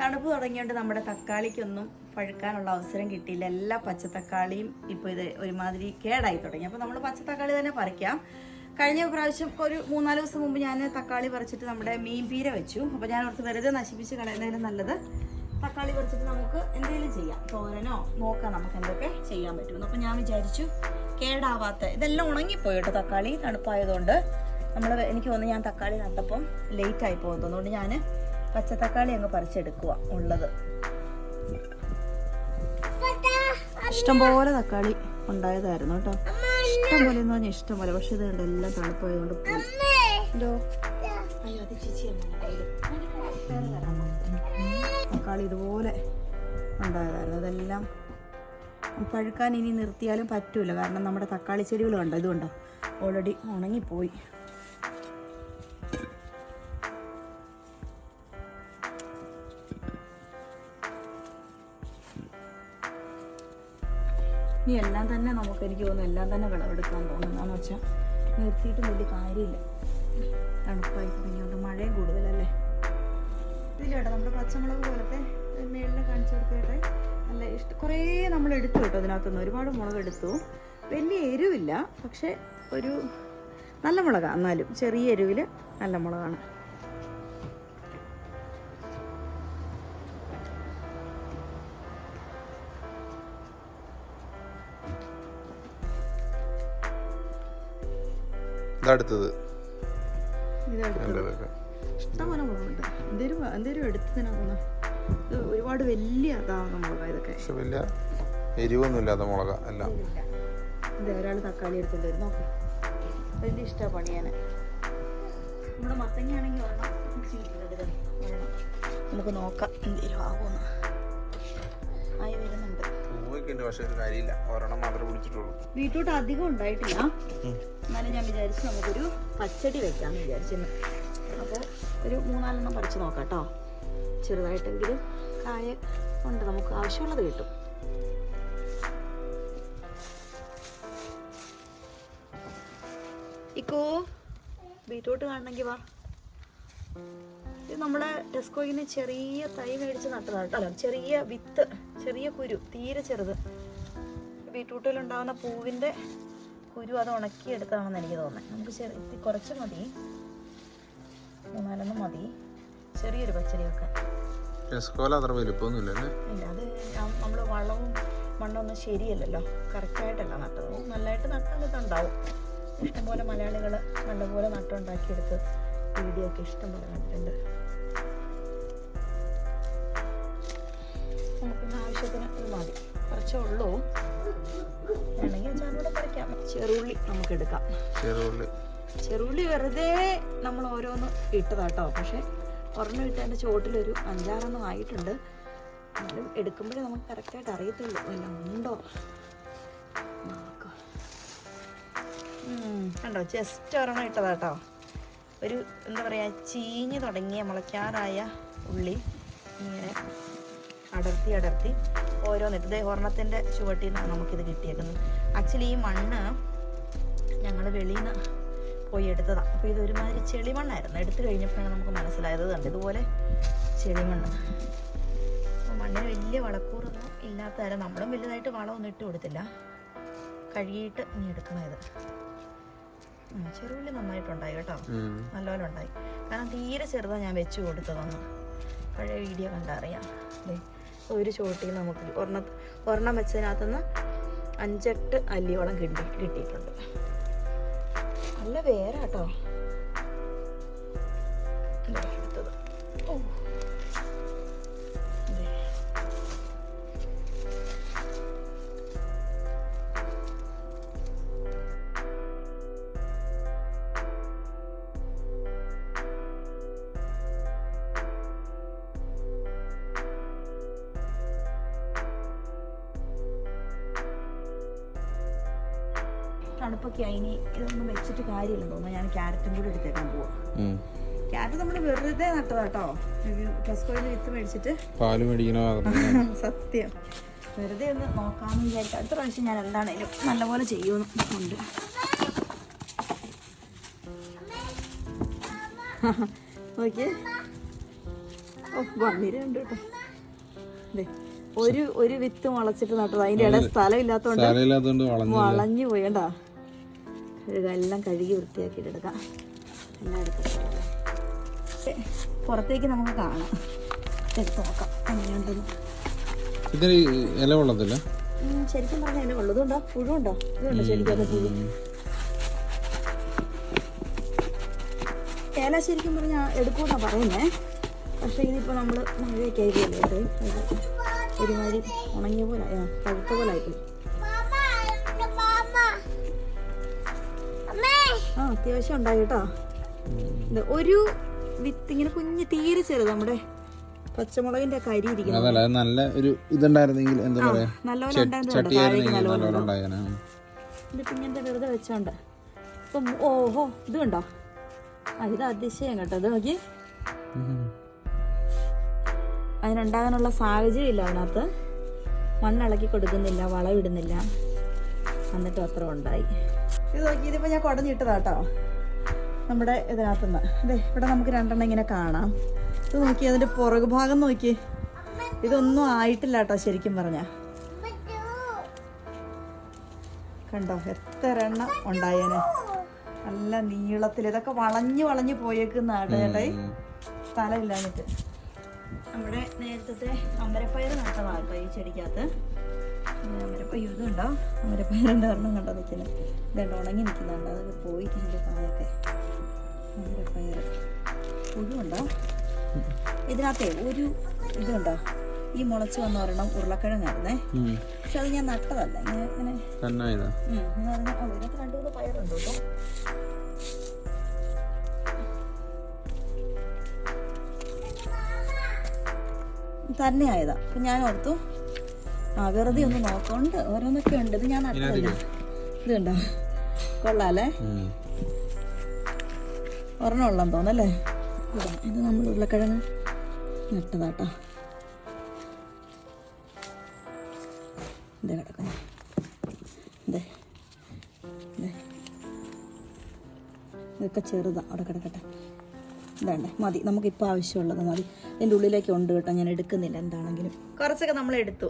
തണുപ്പ് തുടങ്ങിയോണ്ട് നമ്മുടെ തക്കാളിക്കൊന്നും പഴുക്കാനുള്ള അവസരം കിട്ടിയില്ല. എല്ലാ പച്ചത്തക്കാളിയും ഇപ്പോൾ ഇത് ഒരുമാതിരി കേടായി തുടങ്ങി. അപ്പോൾ നമ്മൾ പച്ചത്തക്കാളി തന്നെ പറിക്കാം. കഴിഞ്ഞ പ്രാവശ്യം ഒരു മൂന്നാൽ ദിവസം മുമ്പ് ഞാൻ തക്കാളി പറിച്ചിട്ട് നമ്മുടെ മീൻ പീര വെച്ചു. അപ്പോൾ ഞാൻ ഓർത്ത് വെറുതെ നശിപ്പിച്ച് കളയുന്നതിന് നല്ലത്. തക്കാളി പറിച്ചിട്ട് നമുക്ക് എന്തെങ്കിലും ചെയ്യാം. തോരനോ നോക്കാം നമുക്ക് എന്തൊക്കെ ചെയ്യാൻ പറ്റുമെന്ന്. അപ്പോൾ ഞാൻ വിചാരിച്ചു കേടാവാത്ത ഇതെല്ലാം ഉണങ്ങിപ്പോയി കേട്ടോ തക്കാളി തണുപ്പായതുകൊണ്ട്. നമ്മൾ എനിക്ക് തോന്നുന്നു ഞാൻ തക്കാളി നട്ടപ്പം ലേറ്റ് ആയി പോകുന്നു. ഞാൻ പച്ചത്തക്കാളി അങ്ങ് പറിച്ചെടുക്കുക ഉള്ളത്. ഇഷ്ടംപോലെ തക്കാളി ഉണ്ടായതായിരുന്നു കേട്ടോ. ഇഷ്ടം പോലെ എന്ന് പറഞ്ഞാൽ ഇഷ്ടം പോലെ പക്ഷെ ഇത് എല്ലാം തണുപ്പായതുകൊണ്ട് തക്കാളി ഇതുപോലെ ഉണ്ടായതായിരുന്നു. അതെല്ലാം പഴുക്കാൻ ഇനി നിർത്തിയാലും പറ്റൂല. കാരണം നമ്മുടെ തക്കാളി ചെടികൾ കണ്ടോ ഇതുകൊണ്ടോ ഓൾറെഡി ഉണങ്ങിപ്പോയി. ഇനി എല്ലാം തന്നെ നമുക്ക് എനിക്ക് തോന്നുന്നു എല്ലാം തന്നെ വിളവെടുക്കാൻ തോന്നുന്നു എന്താണെന്ന് വെച്ചാൽ നിർത്തിയിട്ട് വലിയ കാര്യമില്ല. തണുപ്പായി തുടങ്ങിയോണ്ട് മഴയും കൂടുതലല്ലേ? ഇതിലേട്ടോ നമ്മുടെ പച്ചമുളക് പോലത്തെ മേളിൽ കാണിച്ചു കൊടുക്കട്ടെ നല്ല ഇഷ്ടം കുറേ നമ്മൾ എടുത്തു കേട്ടോ അതിനകത്തുനിന്ന്. ഒരുപാട് മുളക് എടുത്തു. വലിയ എരിവില്ല പക്ഷെ ഒരു നല്ല മുളകാണ് എന്നാലും. ചെറിയ എരിവിൽ നല്ല മുളകാണ്. ഇത് ഒരുപാട് വലിയ മുളകാണ് ഇതൊക്കെ. പക്ഷെ വലിയ എരിവൊന്നും ഇല്ലാത്ത മുളക എല്ലാം. ഒരാൾ തക്കാളി എടുത്തോണ്ട് വരും നോക്ക് വലിയ ഇഷ്ടമാണ് പണിയാൻ നമ്മുടെ മത്തങ്ങയാണെങ്കിൽ നമുക്ക് നോക്കാം എന്തേലും വരുന്നുണ്ട് ഉണ്ട് പക്ഷെ ഒരു കാര്യമില്ല. ഒരെണ്ണം മാത്രമേ പിടിച്ചിട്ടുള്ളൂ ബീട്രൂട്ട് അധികം ഉണ്ടായിട്ടില്ല. എന്നാലും ഞാൻ വിചാരിച്ചു നമുക്കൊരു പച്ചടി വെക്കാമെന്ന് വിചാരിച്ചിരുന്നു. അപ്പോൾ ഒരു മൂന്നാലെണ്ണം പറിച്ചു നോക്കാം കേട്ടോ ചെറുതായിട്ടെങ്കിലും കായ ഉണ്ട് നമുക്ക് ആവശ്യമുള്ളത് കിട്ടും. ഇക്കോ ബീട്രൂട്ട് കാണണമെങ്കിൽ വാ. ഇത് നമ്മുടെ ടെസ്കോയിൽ നിന്ന് ചെറിയ തൈ മേടിച്ച് നട്ടതാണ് കേട്ടോ ചെറിയ വിത്ത് ചെറിയ കുരു തീരെ ചെറുത്. ബീട്രൂട്ടിൽ ഉണ്ടാകുന്ന പൂവിന്റെ കുരു അത് ഉണക്കി എടുത്താണെന്ന് എനിക്ക് തോന്നുന്നത് നമുക്ക് ചെറിയ കുറച്ച് മതി. മൂന്നാലൊന്നും മതി. ചെറിയൊരു പച്ചടി വെക്കാൻ ടെസ്കോല അത്ര വലിപ്പമൊന്നും ഇല്ലല്ലേ ഇല്ല അത് നമ്മൾ വളവും മണ്ണൊന്നും ശരിയല്ലല്ലോ. കറക്റ്റായിട്ടല്ല നട്ടത്. നല്ലതായിട്ട് നട്ടാൽ ഇതുണ്ടാവും ഇഷ്ടംപോലെ മലയാളികൾ നല്ലപോലെ നട്ടുണ്ടാക്കിയെടുത്ത് വീഡിയോ ഒക്കെ ഇഷ്ടംപോലെ കണ്ടിട്ടുണ്ട്. മതി കുറച്ചേ ഉള്ളൂ. വേണമെങ്കിൽ അച്ചാറിലൂടെ പറിക്കാം ചെറുള്ളി നമുക്ക് എടുക്കാം. ചെറുള്ളി ചെറുള്ളി വെറുതെ നമ്മൾ ഓരോന്ന് ഇട്ടതാട്ടോ. പക്ഷെ ഒരെണ്ണം ഇട്ടതിന്റെ ചുവട്ടിലൊരു അഞ്ചാറെണ്ണം ആയിട്ടുണ്ട്. എന്നാലും എടുക്കുമ്പോഴേ നമുക്ക് കറക്റ്റായിട്ട് അറിയത്തുള്ളൂ. അല്ല ഉണ്ടോ? കണ്ടോ? ജസ്റ്റ് ഒരെണ്ണം ഇട്ടതാട്ടോ. ഒരു എന്താ പറയുക ചീഞ്ഞ് തുടങ്ങിയ മുളയ്ക്കാറായ ഉള്ളി ഇങ്ങനെ അടർത്തി അടർത്തി ഓരോന്നിട്ട് ഇതേ ഒരെണ്ണത്തിന്റെ ചുവട്ടിൽ നിന്നാണ് നമുക്കിത് കിട്ടിയേക്കുന്നത്. ആക്ച്വലി ഈ മണ്ണ് ഞങ്ങൾ വെളിയിൽ നിന്ന് പോയി എടുത്തതാണ് അപ്പോൾ ഇത് ഒരുമാതിരി ചെളിമണ്ണായിരുന്നു എടുത്തു കഴിഞ്ഞപ്പോഴാണ് നമുക്ക് മനസ്സിലായത് കണ്ട്? ഇതുപോലെ ചെളിമണ്ണ് അപ്പോൾ മണ്ണിന് വലിയ വളക്കൂറൊന്നും ഇല്ലാത്ത തരം നമ്മളും വലുതായിട്ട് വളമൊന്നും ഇട്ട് കൊടുത്തില്ല. കഴുകിയിട്ട് ഇനി എടുക്കണം ഇത് ഉം, ചെറുള്ളി നന്നായിട്ടുണ്ടായി കേട്ടോ. നല്ലപോലെ ഉണ്ടായി കാരണം തീരെ ചെറുതാണ് ഞാൻ വെച്ച് കൊടുത്തതൊന്ന്. പഴയ വീഡിയോ കണ്ടറിയാം ദേ, ഒരു ചോട്ടിൽ നമുക്ക് ഒരെണ്ണ ഒരെണ്ണം വെച്ചതിനകത്തുനിന്ന് അഞ്ചെട്ട് അല്ലിയോളം കിട്ടി കിട്ടിയിട്ടുണ്ട്. നല്ല വേറെ കേട്ടോ തണുപ്പൊക്കെ അതിന് ഇനി ഇതൊന്നും വെച്ചിട്ട് കാര്യമില്ല തോന്നുന്നു. ഞാൻ ക്യാരറ്റും കൂടി എടുത്തേക്കാൻ പോവാം. ക്യാരറ്റ് നമ്മൾ വെറുതെ നട്ടതാട്ടോ ടെസ്കോയിൽ വിത്ത് മേടിച്ചിട്ട്. പാൽ മേടിക്കണ സത്യം. വെറുതെ ഒന്ന് നോക്കാമെന്ന് വിചാരിച്ചു അടുത്ത പ്രാവശ്യം ഞാൻ എന്താണേലും നല്ലപോലെ ചെയ്യുമെന്ന് ഉണ്ട്. ഓ കേട്ടോ ഒരു ഒരു വിത്ത് മുളച്ചിട്ട് നട്ടത്. അതിന്റെ ഇടയിൽ സ്ഥലം ഇല്ലാത്തോണ്ട് വളഞ്ഞു പോയണ്ടാ എല്ലാം കഴുകി വൃത്തിയാക്കിയിട്ടെടുക്കാം. എല്ലാം എടുക്കാം പുറത്തേക്ക് നമുക്ക് കാണാം. എടുത്ത് നോക്കാം. അങ്ങനെയുണ്ടെന്ന് ഇതിന് ഇല കൊള്ളത്തില്ല? ശരിക്കും പറഞ്ഞാൽ ഇല ഉള്ളതുണ്ടോ പുഴുണ്ടോ ഇതുണ്ടോ ശരിക്കും പുഴു? ഏല ശരിക്കും പറഞ്ഞാൽ എടുക്കൂന്നാ പറയുന്നേ. പക്ഷെ ഇതിപ്പോ നമ്മൾ മഴയൊക്കെ ആയിരിക്കും അല്ലേ ഒരുമാതിരി ഉണങ്ങിയ പോലെ പഴുത്ത പോലെ ആയിപ്പോയി. ആ അത്യാവശ്യം ഉണ്ടായി കേട്ടോ. ഒരു വിത്ത് ഇങ്ങനെ കുഞ്ഞ് തീരെ ചെറുത് നമ്മുടെ പച്ചമുളകിന്റെ കരി അരി ഇരിക്കുന്നു നല്ല ഒരു ഇതുണ്ടായിരുന്നെങ്കിൽ എന്താ പറയാ? ഇതിപ്പോ ഇങ്ങനത്തെ വെറുതെ വെച്ചോണ്ട്. ഇപ്പം ഓഹോ ഇത് കണ്ടോ? ആ ഇത് അതിശയം കേട്ടോ. ഇത് നോക്കി അതിനുണ്ടാകാനുള്ള സാഹചര്യം ഇല്ല അതിനകത്ത്. മണ്ണിളക്കി കൊടുക്കുന്നില്ല വളം ഇടുന്നില്ല. എന്നിട്ടും അത്ര ഉണ്ടായി. ഇത് നോക്കി ഇതിപ്പോൾ ഞാൻ കുടഞ്ഞിട്ടതാ കേട്ടോ നമ്മുടെ ഇതിനകത്തുനിന്ന്. അതെ ഇവിടെ നമുക്ക് രണ്ടെണ്ണം ഇങ്ങനെ കാണാം. ഇത് നോക്കി അതിന്റെ പുറകു ഭാഗം നോക്കി. ഇതൊന്നും ആയിട്ടില്ല കേട്ടോ ശരിക്കും പറഞ്ഞാൽ കണ്ടോ എത്ര എണ്ണം ഉണ്ടായേനെ. നല്ല നീളത്തിൽ ഇതൊക്കെ വളഞ്ഞു വളഞ്ഞു പോയേക്കുന്നാണ് ചേട്ടായി സ്ഥലമില്ലാഞ്ഞിട്ട്. നമ്മുടെ നേരത്തെ അമരപ്പയർ നട്ടതാണ് കേട്ടോ ഈ ചെടിക്കകത്ത്. അമരപ്പയ്യ ഇതുണ്ടോ? അമരപ്പയറിന്റെ രണ്ടെണ്ണം കണ്ടോ നിൽക്കുന്നത് ഇതുണ്ട്? ഉണങ്ങി നിൽക്കുന്നുണ്ട്? അതൊക്കെ പോയി എന്റെ കായൊക്കെ അമരപ്പയർ പുഴുണ്ടോ ഇതിനകത്തെ ഒരു ഇതുണ്ടോ? ഈ മുളച്ച് വന്ന ഒരെണ്ണം ഉരുളക്കിഴങ്ങായിരുന്നേ. പക്ഷെ അത് ഞാൻ നട്ടതല്ല. ഇങ്ങനെ ഇതിനകത്ത് രണ്ടു മൂന്ന് പയറുണ്ട് കേട്ടോ. തന്നെ ആയതാ അപ്പൊ ഞാൻ ഓർത്തു ആ വെറുതെ ഒന്ന് നോക്കണ്ട് ഓരോന്നൊക്കെ ഉണ്ട്. ഇത് ഞാൻ നട്ടതല്ല ഇത് കണ്ടോ? കൊള്ളാല്ലേ. ഒരെണ്ണം ഉള്ളെന്ന് തോന്നല്ലേ? ഇതാ, നമ്മൾ ഉരുളക്കിഴങ്ങ് നട്ടതാട്ടോ. ഇതേ കിടക്കുന്നു. ഇതേ ഇതേ. ഇതൊക്കെ ചെറുതാ. അവിടെ കിടക്കട്ടെ. ഇതാണ്ടേ മതി നമുക്കിപ്പോൾ ആവശ്യമുള്ളത് മതി. ഇതിന്റെ ഉള്ളിലേക്ക് ഉണ്ട് കേട്ടോ ഞാൻ എടുക്കുന്നില്ല എന്താണെങ്കിലും. കുറച്ചൊക്കെ നമ്മൾ എടുത്തു.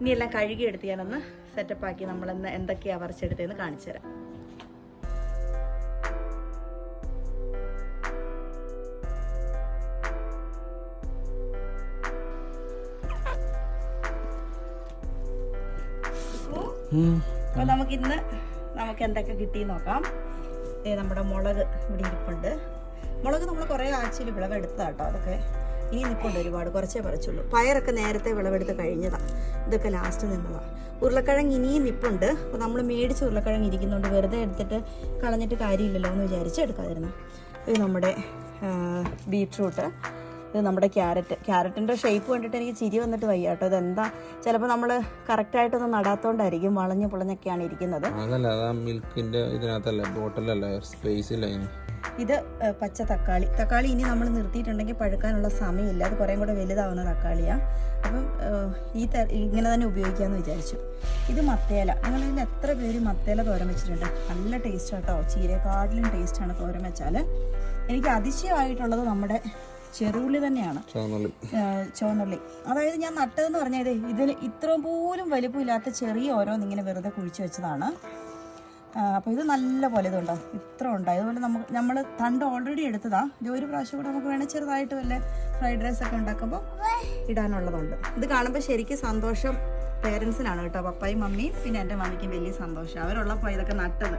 ഇനി എല്ലാം കഴുകി എടുത്ത് ഞാനൊന്ന് സെറ്റപ്പ് ആക്കി നമ്മളെന്ന് എന്തൊക്കെയാണ് വരച്ചെടുത്തതെന്ന് കാണിച്ചു തരാം. അപ്പോൾ നമുക്കിന്ന് നമുക്ക് എന്തൊക്കെ കിട്ടി നോക്കാം. നമ്മുടെ മുളക് ഇവിടെ ഇരിപ്പുണ്ട്. മുളക് നമ്മൾ കുറേ ആഴ്ചയിൽ വിളവെടുത്തതാണ് കേട്ടോ അതൊക്കെ. ഇനി നിൽപ്പുണ്ട് ഒരുപാട് കുറച്ചേ പറിച്ചുള്ളൂ പയറൊക്കെ നേരത്തെ വിളവെടുത്ത് കഴിഞ്ഞതാണ് ഇതൊക്കെ ലാസ്റ്റ് നിന്നതാണ് ഉരുളക്കിഴങ്ങ് ഇനിയും നിപ്പുണ്ട്. അപ്പോൾ നമ്മൾ മേടിച്ച് ഉരുളക്കിഴങ്ങ് ഇരിക്കുന്നുണ്ട് വെറുതെ എടുത്തിട്ട് കളഞ്ഞിട്ട് കാര്യമില്ലല്ലോ എന്ന് വിചാരിച്ച് എടുക്കാതിരുന്നു ഇത് നമ്മുടെ ബീട്രൂട്ട്. ഇത് നമ്മുടെ ക്യാരറ്റ്. ക്യാരറ്റിന്റെ ഷേപ്പ് കണ്ടിട്ട് എനിക്ക് ചിരി വന്നിട്ട് വയ്യ കേട്ടോ. എന്താ ചിലപ്പോൾ നമ്മൾ കറക്റ്റായിട്ടൊന്നും നടാത്തോണ്ടായിരിക്കും വളഞ്ഞു പുളഞ്ഞൊക്കെയാണ് ഇരിക്കുന്നത്. അതല്ല അതാ മിൽക്കിന്റെ ഇതിനകത്തല്ല ബോട്ടിലല്ല സ്പേസ് ഇല്ല ഇത് പച്ച തക്കാളി. തക്കാളി ഇനി നമ്മൾ നിർത്തിയിട്ടുണ്ടെങ്കിൽ പഴുക്കാനുള്ള സമയമില്ല. അത് കുറേ കൂടെ വലുതാവുന്ന തക്കാളിയാണ് അപ്പം ഈ ത ഇങ്ങനെ തന്നെ ഉപയോഗിക്കാമെന്ന് വിചാരിച്ചു. ഇത് മത്തേല. നിങ്ങളിതിൽ എത്ര പേര് മത്തേല തോരൻ വെച്ചിട്ടുണ്ട്? നല്ല ടേസ്റ്റ് കേട്ടോ. ചീരക്കാട്ടിലും ടേസ്റ്റാണ് തോരൻ വെച്ചാൽ എനിക്ക് അതിശയമായിട്ടുള്ളത് നമ്മുടെ ചെറുള്ളി തന്നെയാണ്. ചുവന്നുള്ളി. അതായത് ഞാൻ നട്ടതെന്ന് പറഞ്ഞത് ഇതിൽ ഇത്രയും പോലും വലുപ്പമില്ലാത്ത ചെറിയ ഓരോന്ന് ഇങ്ങനെ വെറുതെ കുഴിച്ചു വെച്ചതാണ്. അപ്പോൾ ഇത് നല്ല പോലെ ഇതുണ്ടോ. ഇത്ര ഉണ്ട്. അതുപോലെ നമുക്ക് നമ്മൾ തണ്ട് ഓൾറെഡി എടുത്തതാ. ഇത് ഒരു പ്രാവശ്യം കൂടെ നമുക്ക് വേണേൽ ചെറുതായിട്ട് വല്ല ഫ്രൈഡ് റൈസ് ഒക്കെ ഉണ്ടാക്കുമ്പോൾ ഇടാനുള്ളതുണ്ട്. ഇത് കാണുമ്പോൾ ശരിക്കും സന്തോഷം പേരൻസിനാണ് കേട്ടോ. പപ്പായും മമ്മിയും പിന്നെ എന്റെ മമ്മിക്കും വലിയ സന്തോഷം. അവരുള്ളപ്പോൾ ഇതൊക്കെ നട്ടത്.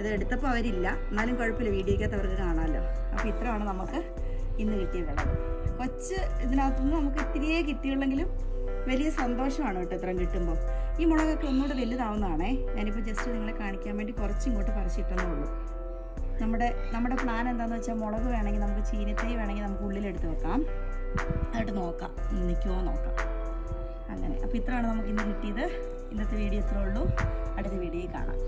ഇത് എടുത്തപ്പോൾ അവരില്ല. എന്നാലും കുഴപ്പമില്ല. വീഡിയോക്കകത്ത് അവർക്ക് കാണാമല്ലോ അപ്പോൾ ഇത്രയാണ് നമുക്ക് ഇന്ന് കിട്ടിയ വിളവ് കൊച്ച് ഇതിനകത്തുനിന്ന് നമുക്ക് ഇത്തിരിയേ കിട്ടിയുള്ളെങ്കിലും വലിയ സന്തോഷമാണ് കേട്ടോ ഇത്രയും കിട്ടുമ്പോൾ ഈ മുളകൊക്കെ ഒന്നുകൂടെ വലുതാവുന്നതാണേ. ഞാനിപ്പോൾ ജസ്റ്റ് നിങ്ങളെ കാണിക്കാൻ വേണ്ടി കുറച്ച് ഇങ്ങോട്ട് പറിച്ചിട്ടെന്നേ ഉള്ളൂ. നമ്മുടെ നമ്മുടെ പ്ലാൻ എന്താണെന്ന് വെച്ചാൽ മുളക് വേണമെങ്കിൽ നമുക്ക് ചീനിത്തൈ വേണമെങ്കിൽ നമുക്ക് ഉള്ളിലെടുത്ത് വെക്കാം. എന്നിട്ട് നോക്കാം. നിൽക്കുമോ നോക്കാം. അങ്ങനെ. അപ്പോൾ ഇത്രയാണ് നമുക്ക് ഇന്ന് കിട്ടിയത്. ഇന്നത്തെ വീഡിയോ ഇത്രേ ഉള്ളൂ. അടുത്ത വീഡിയോയിൽ കാണാം.